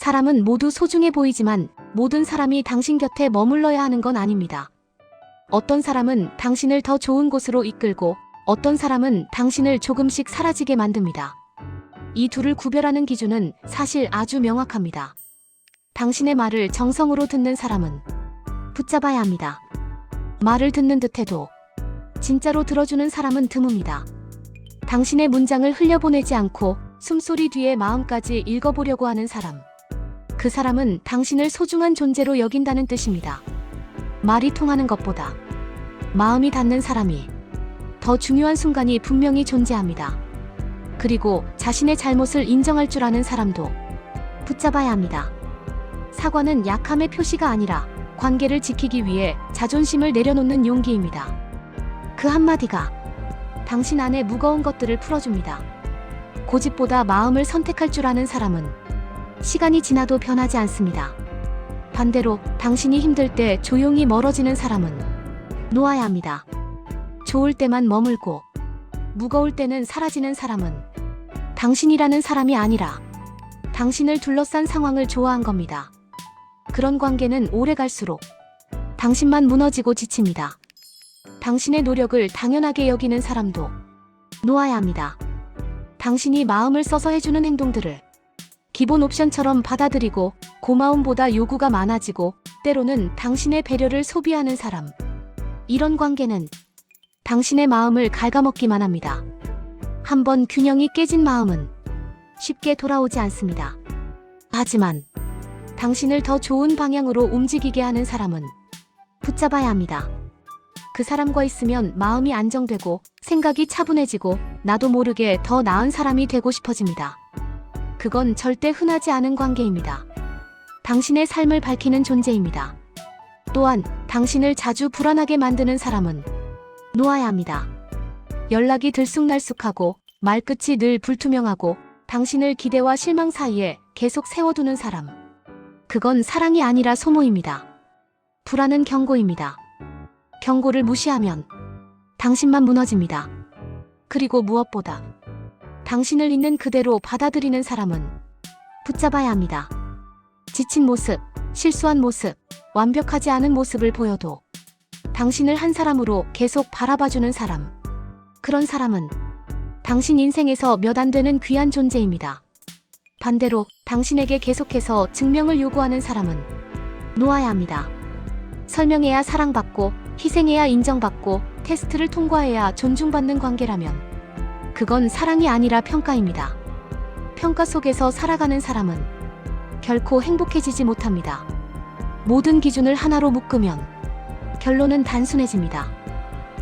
사람은 모두 소중해 보이지만 모든 사람이 당신 곁에 머물러야 하는 건 아닙니다. 어떤 사람은 당신을 더 좋은 곳으로 이끌고 어떤 사람은 당신을 조금씩 사라지게 만듭니다. 이 둘을 구별하는 기준은 사실 아주 명확합니다. 당신의 말을 정성으로 듣는 사람은 붙잡아야 합니다. 말을 듣는 듯해도 진짜로 들어주는 사람은 드뭅니다. 당신의 문장을 흘려보내지 않고 숨소리 뒤에 마음까지 읽어보려고 하는 사람. 그 사람은 당신을 소중한 존재로 여긴다는 뜻입니다. 말이 통하는 것보다 마음이 닿는 사람이 더 중요한 순간이 분명히 존재합니다. 그리고 자신의 잘못을 인정할 줄 아는 사람도 붙잡아야 합니다. 사과는 약함의 표시가 아니라 관계를 지키기 위해 자존심을 내려놓는 용기입니다. 그 한마디가 당신 안에 무거운 것들을 풀어줍니다. 고집보다 마음을 선택할 줄 아는 사람은 시간이 지나도 변하지 않습니다. 반대로 당신이 힘들 때 조용히 멀어지는 사람은 놓아야 합니다. 좋을 때만 머물고 무거울 때는 사라지는 사람은 당신이라는 사람이 아니라 당신을 둘러싼 상황을 좋아한 겁니다. 그런 관계는 오래 갈수록 당신만 무너지고 지칩니다. 당신의 노력을 당연하게 여기는 사람도 놓아야 합니다. 당신이 마음을 써서 해주는 행동들을 기본 옵션처럼 받아들이고 고마움보다 요구가 많아지고 때로는 당신의 배려를 소비하는 사람. 이런 관계는 당신의 마음을 갉아먹기만 합니다. 한번 균형이 깨진 마음은 쉽게 돌아오지 않습니다. 하지만 당신을 더 좋은 방향으로 움직이게 하는 사람은 붙잡아야 합니다. 그 사람과 있으면 마음이 안정되고 생각이 차분해지고 나도 모르게 더 나은 사람이 되고 싶어집니다. 그건 절대 흔하지 않은 관계입니다. 당신의 삶을 밝히는 존재입니다. 또한 당신을 자주 불안하게 만드는 사람은 놓아야 합니다. 연락이 들쑥날쑥하고 말끝이 늘 불투명하고 당신을 기대와 실망 사이에 계속 세워두는 사람. 그건 사랑이 아니라 소모입니다. 불안은 경고입니다. 경고를 무시하면 당신만 무너집니다. 그리고 무엇보다 당신을 있는 그대로 받아들이는 사람은 붙잡아야 합니다. 지친 모습, 실수한 모습, 완벽하지 않은 모습을 보여도 당신을 한 사람으로 계속 바라봐주는 사람. 그런 사람은 당신 인생에서 몇 안 되는 귀한 존재입니다. 반대로 당신에게 계속해서 증명을 요구하는 사람은 놓아야 합니다. 설명해야 사랑받고 희생해야 인정받고 테스트를 통과해야 존중받는 관계라면 그건 사랑이 아니라 평가입니다. 평가 속에서 살아가는 사람은 결코 행복해지지 못합니다. 모든 기준을 하나로 묶으면 결론은 단순해집니다.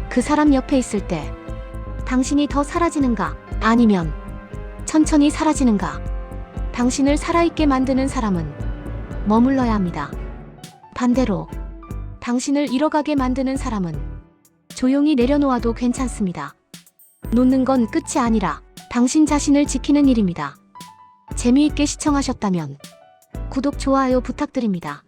그 사람 옆에 있을 때 당신이 더 사라지는가 아니면 천천히 사라지는가 당신을 살아있게 만드는 사람은 머물러야 합니다. 반대로 당신을 잃어가게 만드는 사람은 조용히 내려놓아도 괜찮습니다. 놓는 건 끝이 아니라 당신 자신을 지키는 일입니다. 재미있게 시청하셨다면 구독, 좋아요 부탁드립니다.